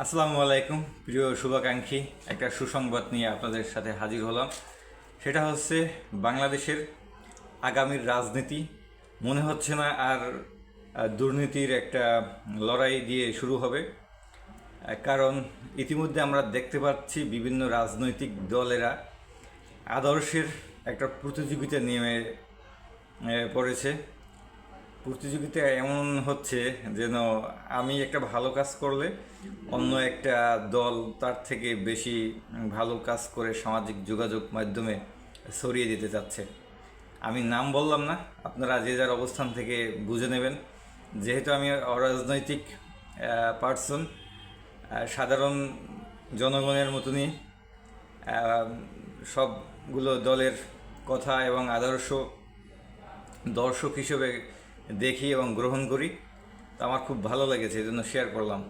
আসসালামু আলাইকুম, প্রিয় শুভাকাঙ্ক্ষী। একটা সুসংবাদ নিয়ে আপনাদের সাথে হাজির হলাম। সেটা হচ্ছে, বাংলাদেশের আগামীর রাজনীতি মনে হচ্ছে না আর দুর্নীতির একটা লড়াই দিয়ে শুরু হবে। কারণ ইতিমধ্যে আমরা দেখতে পাচ্ছি বিভিন্ন রাজনৈতিক দলেরা আদর্শের একটা প্রতিযোগিতা নেমে পড়েছে। প্রতিযোগিতা এমন হচ্ছে যেন আমি একটা ভালো কাজ করলে অন্য একটা দল তার থেকে বেশি ভালো কাজ করে সামাজিক যোগাযোগ মাধ্যমে ছড়িয়ে দিতে চাচ্ছে। আমি নাম বললাম না, আপনারা যে যার অবস্থান থেকে বুঝে নেবেন। যেহেতু আমি অরাজনৈতিক পার্সন সাধারণ জনগণের মতনই সবগুলো দলের কথা এবং আদর্শ দর্শক হিসেবে দেখি এবং গ্রহণ করি। তা আমার খুব ভালো লেগেছে এই জন্য শেয়ার করলাম।